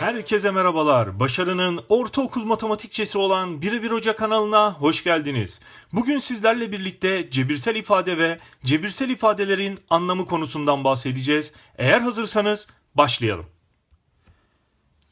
Herkese merhabalar. Başarının ortaokul matematikçesi olan Birebir Hoca kanalına hoş geldiniz. Bugün sizlerle birlikte cebirsel ifade ve cebirsel ifadelerin anlamı konusundan bahsedeceğiz. Eğer hazırsanız başlayalım.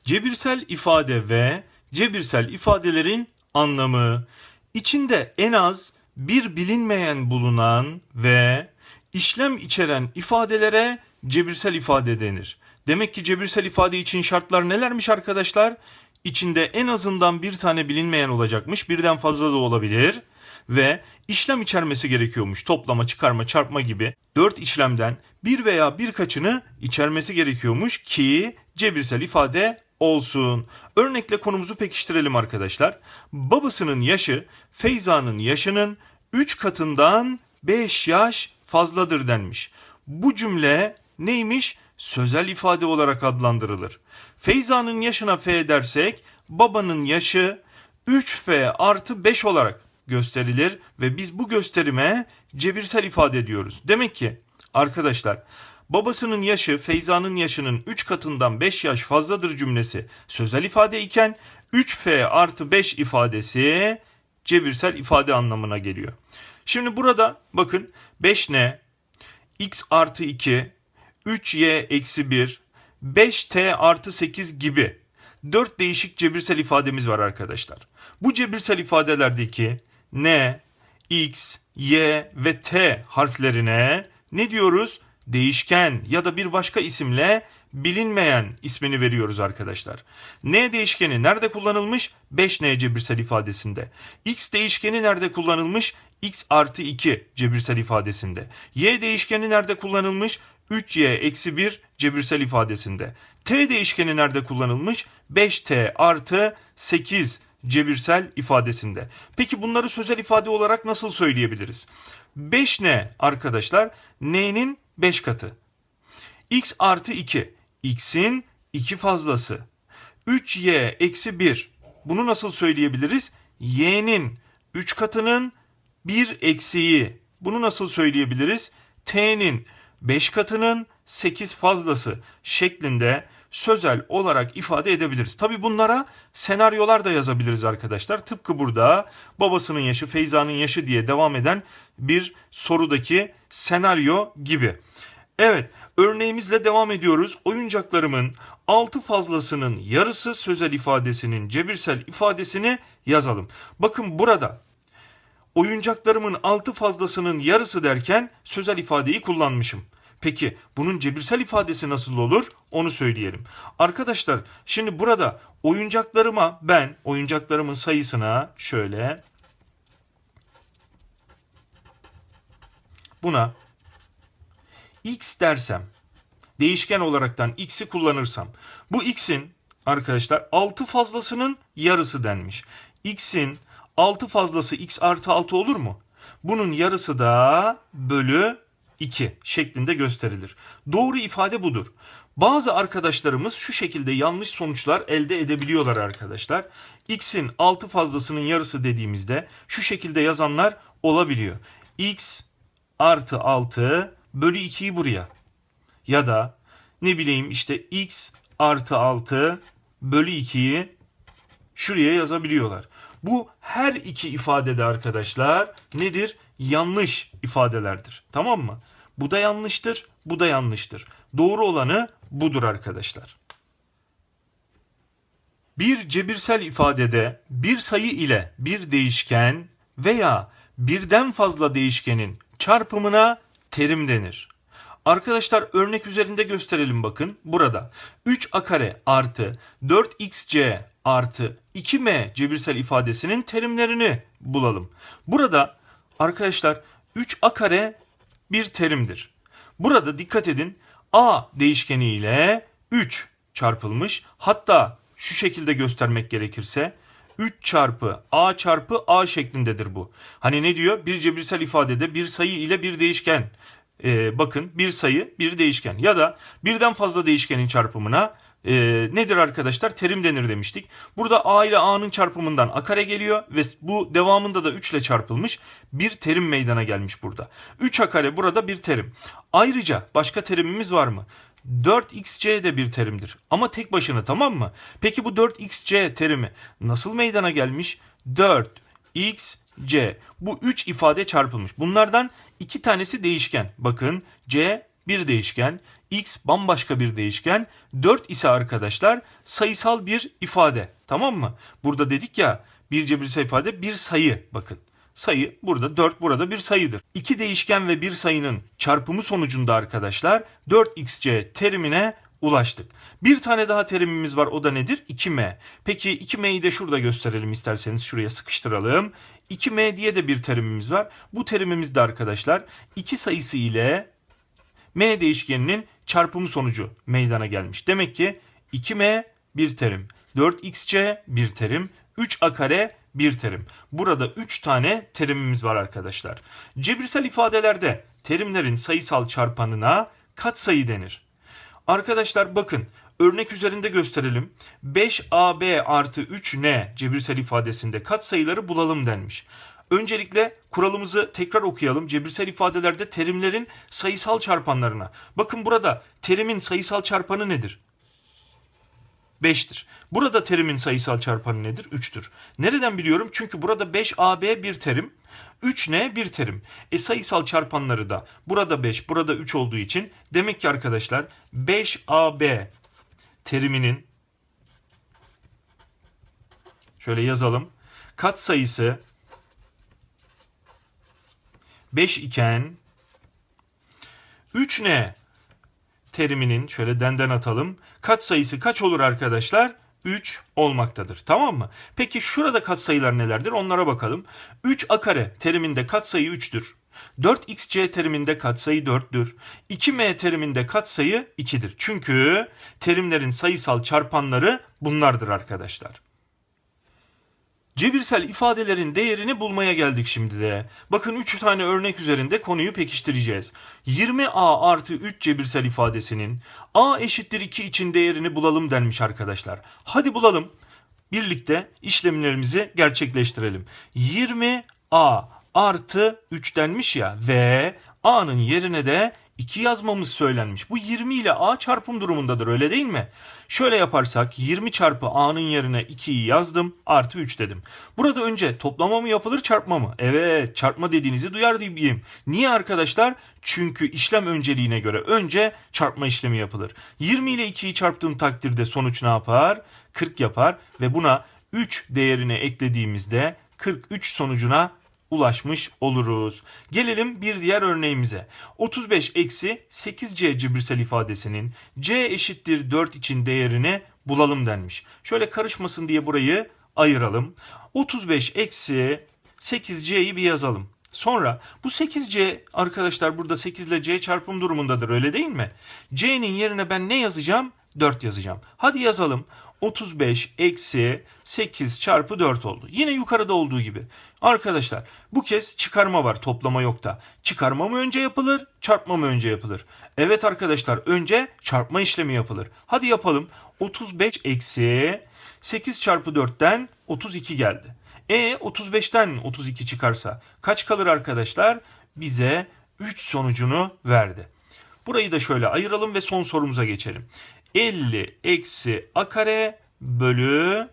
Cebirsel ifade ve cebirsel ifadelerin anlamı içinde en az bir bilinmeyen bulunan ve işlem içeren ifadelere cebirsel ifade denir. Demek ki cebirsel ifade için şartlar nelermiş arkadaşlar? İçinde en azından bir tane bilinmeyen olacakmış, birden fazla da olabilir ve işlem içermesi gerekiyormuş. Toplama, çıkarma, çarpma gibi dört işlemden bir veya birkaçını içermesi gerekiyormuş ki cebirsel ifade olsun. Örnekle konumuzu pekiştirelim arkadaşlar. Babasının yaşı Feyza'nın yaşının 3 katından 5 yaş fazladır denmiş. Bu cümle neymiş? Sözel ifade olarak adlandırılır. Feyza'nın yaşına F dersek babanın yaşı 3F artı 5 olarak gösterilir ve biz bu gösterime cebirsel ifade diyoruz. Demek ki arkadaşlar babasının yaşı Feyza'nın yaşının 3 katından 5 yaş fazladır cümlesi sözel ifade iken 3F artı 5 ifadesi cebirsel ifade anlamına geliyor. Şimdi burada bakın 5 ne? x artı 2, 3y eksi 1, 5t artı 8 gibi 4 değişik cebirsel ifademiz var arkadaşlar. Bu cebirsel ifadelerdeki n, x, y ve t harflerine ne diyoruz? Değişken ya da bir başka isimle bilinmeyen ismini veriyoruz arkadaşlar. N değişkeni nerede kullanılmış? 5N cebirsel ifadesinde. X değişkeni nerede kullanılmış? X artı 2 cebirsel ifadesinde. Y değişkeni nerede kullanılmış? 3Y eksi 1 cebirsel ifadesinde. T değişkeni nerede kullanılmış? 5T artı 8 cebirsel ifadesinde. Peki bunları sözel ifade olarak nasıl söyleyebiliriz? 5 ne arkadaşlar? N'nin 5 katı. X artı 2. X'in 2 fazlası. 3Y eksi 1. Bunu nasıl söyleyebiliriz? Y'nin 3 katının 1 eksiği. Bunu nasıl söyleyebiliriz? T'nin 5 katının 8 fazlası şeklinde sözel olarak ifade edebiliriz. Tabi bunlara senaryolar da yazabiliriz arkadaşlar. Tıpkı burada babasının yaşı Feyza'nın yaşı diye devam eden bir sorudaki senaryo gibi. Evet örneğimizle devam ediyoruz. Oyuncaklarımın 6 fazlasının yarısı sözel ifadesinin cebirsel ifadesini yazalım. Bakın burada oyuncaklarımın 6 fazlasının yarısı derken sözel ifadeyi kullanmışım. Peki bunun cebirsel ifadesi nasıl olur? Onu söyleyelim. Arkadaşlar şimdi burada oyuncaklarıma ben oyuncaklarımın sayısına şöyle buna x dersem değişken olaraktan x'i kullanırsam bu x'in arkadaşlar 6 fazlasının yarısı denmiş. x'in 6 fazlası x artı 6 olur mu? Bunun yarısı da bölü 2 şeklinde gösterilir. Doğru ifade budur. Bazı arkadaşlarımız şu şekilde yanlış sonuçlar elde edebiliyorlar arkadaşlar. X'in 6 fazlasının yarısı dediğimizde şu şekilde yazanlar olabiliyor. X artı 6 bölü 2'yi buraya. Ya da ne bileyim işte X artı 6 bölü 2'yi şuraya yazabiliyorlar. Bu her iki ifadede arkadaşlar nedir? Yanlış ifadelerdir. Tamam mı? Bu da yanlıştır, bu da yanlıştır. Doğru olanı budur arkadaşlar. Bir cebirsel ifadede bir sayı ile bir değişken veya birden fazla değişkenin çarpımına terim denir. Arkadaşlar örnek üzerinde gösterelim bakın. Burada 3a kare artı 4xc artı 2m cebirsel ifadesinin terimlerini bulalım. Burada arkadaşlar 3a kare bir terimdir. Burada dikkat edin a değişkeni ile 3 çarpılmış. Hatta şu şekilde göstermek gerekirse 3 çarpı a çarpı a şeklindedir bu. Hani ne diyor? Bir cebirsel ifadede bir sayı ile bir değişken. Ee, bakın bir sayı bir değişken ya da birden fazla değişkenin çarpımına e, nedir arkadaşlar? Terim denir demiştik. Burada a ile a'nın çarpımından a kare geliyor ve bu devamında da 3 ile çarpılmış bir terim meydana gelmiş burada. 3 a kare burada bir terim. Ayrıca başka terimimiz var mı? 4xc de bir terimdir. Ama tek başına tamam mı? Peki bu 4xc terimi nasıl meydana gelmiş? 4xc. Bu 3 ifade çarpılmış. Bunlardan iki tanesi değişken. Bakın c bir değişken, x bambaşka bir değişken, 4 ise arkadaşlar sayısal bir ifade. Tamam mı? Burada dedik ya bir cebirsel ifade bir sayı bakın. Sayı burada 4 burada bir sayıdır. İki değişken ve bir sayının çarpımı sonucunda arkadaşlar 4xc terimine ulaştık. Bir tane daha terimimiz var o da nedir? 2m. Peki 2m'yi de şurada gösterelim isterseniz şuraya sıkıştıralım. 2m diye de bir terimimiz var. Bu terimimiz de arkadaşlar iki sayısı ile m değişkeninin çarpımı sonucu meydana gelmiş. Demek ki 2m bir terim, 4xc bir terim, 3a kare bir terim. Burada 3 tane terimimiz var arkadaşlar. Cebirsel ifadelerde terimlerin sayısal çarpanına katsayı denir. Arkadaşlar bakın örnek üzerinde gösterelim. 5AB artı 3N cebirsel ifadesinde katsayıları bulalım denmiş. Öncelikle kuralımızı tekrar okuyalım. Cebirsel ifadelerde terimlerin sayısal çarpanlarına. Bakın burada terimin sayısal çarpanı nedir? 5'tir. Burada terimin sayısal çarpanı nedir? 3'tür. Nereden biliyorum? Çünkü burada 5AB bir terim, 3N bir terim. E sayısal çarpanları da burada 5, burada 3 olduğu için demek ki arkadaşlar 5AB teriminin şöyle yazalım. Kat sayısı 5 iken 3N teriminin şöyle denden atalım. Kat sayısı kaç olur arkadaşlar? 3 olmaktadır. Tamam mı? Peki şurada katsayılar nelerdir? Onlara bakalım. 3a kare teriminde katsayı 3'tür. 4xc teriminde katsayı 4'tür. 2m teriminde katsayı 2'dir. Çünkü terimlerin sayısal çarpanları bunlardır arkadaşlar. Cebirsel ifadelerin değerini bulmaya geldik şimdi de. Bakın 3 tane örnek üzerinde konuyu pekiştireceğiz. 20a artı 3 cebirsel ifadesinin a eşittir 2 için değerini bulalım denmiş arkadaşlar. Hadi bulalım. Birlikte işlemlerimizi gerçekleştirelim. 20a artı 3 denmiş ya ve a'nın yerine de 2 yazmamız söylenmiş. Bu 20 ile a çarpım durumundadır öyle değil mi? Şöyle yaparsak 20 çarpı a'nın yerine 2'yi yazdım artı 3 dedim. Burada önce toplama mı yapılır çarpma mı? Evet çarpma dediğinizi duyar diyeyim. Niye arkadaşlar? Çünkü işlem önceliğine göre önce çarpma işlemi yapılır. 20 ile 2'yi çarptığım takdirde sonuç ne yapar? 40 yapar ve buna 3 değerini eklediğimizde 43 sonucuna ulaşmış oluruz. Gelelim bir diğer örneğimize. 35 eksi 8c cebirsel ifadesinin c eşittir 4 için değerini bulalım denmiş. Şöyle karışmasın diye burayı ayıralım. 35 eksi 8c'yi bir yazalım. Sonra bu 8c arkadaşlar burada 8 ile c çarpım durumundadır öyle değil mi? c'nin yerine ben ne yazacağım? 4 yazacağım. Hadi yazalım. 35 eksi 8 çarpı 4 oldu. Yine yukarıda olduğu gibi. Arkadaşlar bu kez çıkarma var toplama yok da. Çıkarma mı önce yapılır çarpma mı önce yapılır? Evet arkadaşlar önce çarpma işlemi yapılır. Hadi yapalım. 35 eksi 8 çarpı 4'ten 32 geldi. E 35'ten 32 çıkarsa kaç kalır arkadaşlar? Bize 3 sonucunu verdi. Burayı da şöyle ayıralım ve son sorumuza geçelim. 50 eksi a kare bölü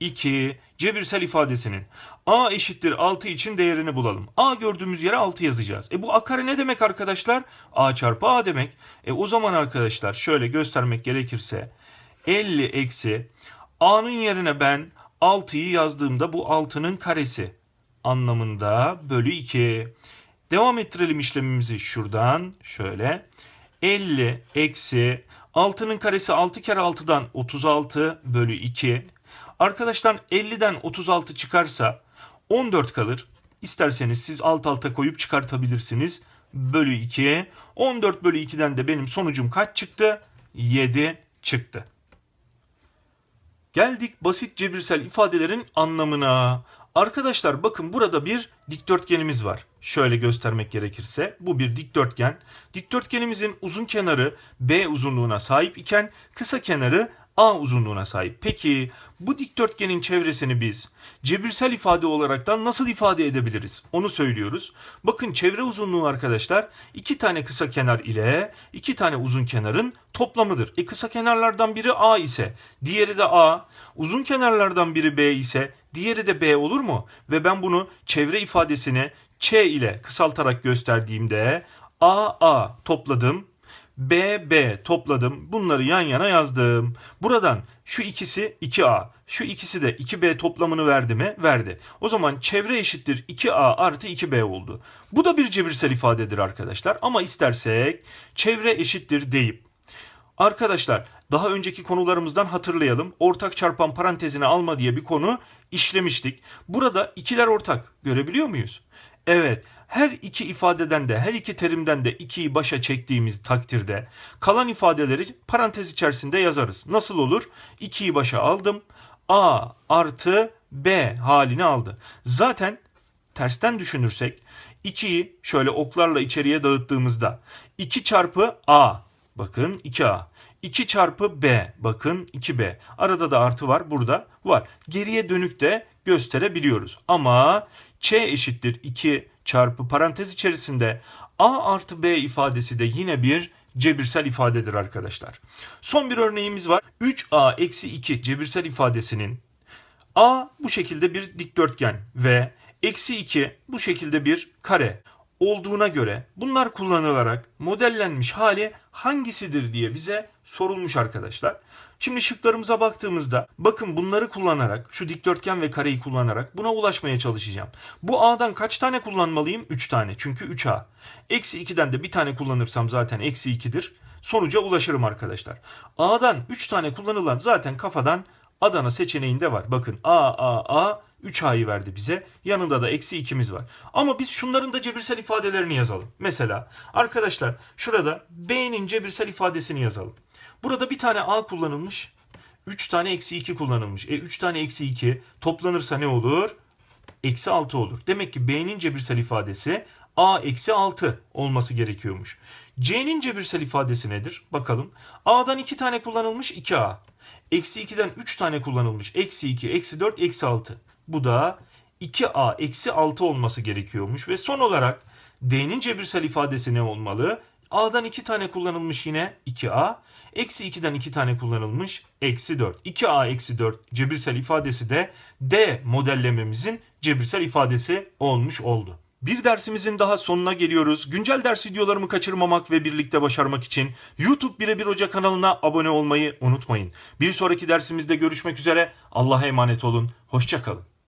2 cebirsel ifadesinin a eşittir 6 için değerini bulalım. a gördüğümüz yere 6 yazacağız. E bu a kare ne demek arkadaşlar? a çarpı a demek. E o zaman arkadaşlar şöyle göstermek gerekirse 50 eksi a'nın yerine ben 6'yı yazdığımda bu 6'nın karesi anlamında bölü 2. Devam ettirelim işlemimizi şuradan şöyle. 50 eksi 6'nın karesi 6 kere 6'dan 36 bölü 2. Arkadaşlar 50'den 36 çıkarsa 14 kalır. İsterseniz siz alt alta koyup çıkartabilirsiniz. Bölü 2. 14 bölü 2'den de benim sonucum kaç çıktı? 7 çıktı. Geldik basit cebirsel ifadelerin anlamına. Arkadaşlar bakın burada bir dikdörtgenimiz var. Şöyle göstermek gerekirse bu bir dikdörtgen. Dikdörtgenimizin uzun kenarı B uzunluğuna sahip iken kısa kenarı A uzunluğuna sahip. Peki bu dikdörtgenin çevresini biz cebirsel ifade olaraktan nasıl ifade edebiliriz? Onu söylüyoruz. Bakın çevre uzunluğu arkadaşlar iki tane kısa kenar ile iki tane uzun kenarın toplamıdır. E kısa kenarlardan biri A ise diğeri de A, uzun kenarlardan biri B ise diğeri de B olur mu? Ve ben bunu çevre ifadesini Ç ile kısaltarak gösterdiğimde A A topladım. B B topladım. Bunları yan yana yazdım. Buradan şu ikisi 2A, şu ikisi de 2B toplamını verdi mi? Verdi. O zaman çevre eşittir 2A artı 2B oldu. Bu da bir cebirsel ifadedir arkadaşlar. Ama istersek çevre eşittir deyip Arkadaşlar daha önceki konularımızdan hatırlayalım. Ortak çarpan parantezine alma diye bir konu işlemiştik. Burada ikiler ortak. Görebiliyor muyuz? Evet. Her iki ifadeden de her iki terimden de 2'yi başa çektiğimiz takdirde kalan ifadeleri parantez içerisinde yazarız. Nasıl olur? 2'yi başa aldım. A artı B halini aldı. Zaten tersten düşünürsek 2'yi şöyle oklarla içeriye dağıttığımızda 2 çarpı A bakın 2A 2 çarpı B bakın 2B arada da artı var burada var geriye dönük de gösterebiliyoruz ama Ç eşittir 2 çarpı parantez içerisinde A artı B ifadesi de yine bir cebirsel ifadedir arkadaşlar. Son bir örneğimiz var. 3A eksi 2 cebirsel ifadesinin A bu şekilde bir dikdörtgen ve eksi 2 bu şekilde bir kare olduğuna göre bunlar kullanılarak modellenmiş hali hangisidir diye bize sorulmuş arkadaşlar. Şimdi şıklarımıza baktığımızda bakın bunları kullanarak şu dikdörtgen ve kareyi kullanarak buna ulaşmaya çalışacağım. Bu A'dan kaç tane kullanmalıyım? 3 tane çünkü 3A. Eksi 2'den de bir tane kullanırsam zaten eksi 2'dir. Sonuca ulaşırım arkadaşlar. A'dan 3 tane kullanılan zaten kafadan Adana seçeneğinde var. Bakın A, A, A 3A'yı verdi bize. Yanında da eksi 2'miz var. Ama biz şunların da cebirsel ifadelerini yazalım. Mesela arkadaşlar şurada B'nin cebirsel ifadesini yazalım. Burada bir tane A kullanılmış. 3 tane eksi 2 kullanılmış. E 3 tane eksi 2 toplanırsa ne olur? Eksi 6 olur. Demek ki B'nin cebirsel ifadesi A eksi 6 olması gerekiyormuş. C'nin cebirsel ifadesi nedir? Bakalım. A'dan 2 tane kullanılmış 2A. Eksi 2'den 3 tane kullanılmış. Eksi 2, eksi 4, eksi 6. Bu da 2A eksi 6 olması gerekiyormuş. Ve son olarak D'nin cebirsel ifadesi ne olmalı? A'dan 2 tane kullanılmış yine 2A. Eksi 2'den 2 tane kullanılmış eksi 4. 2A eksi 4 cebirsel ifadesi de D modellememizin cebirsel ifadesi olmuş oldu. Bir dersimizin daha sonuna geliyoruz. Güncel ders videolarımı kaçırmamak ve birlikte başarmak için YouTube Birebir Hoca kanalına abone olmayı unutmayın. Bir sonraki dersimizde görüşmek üzere. Allah'a emanet olun. Hoşçakalın.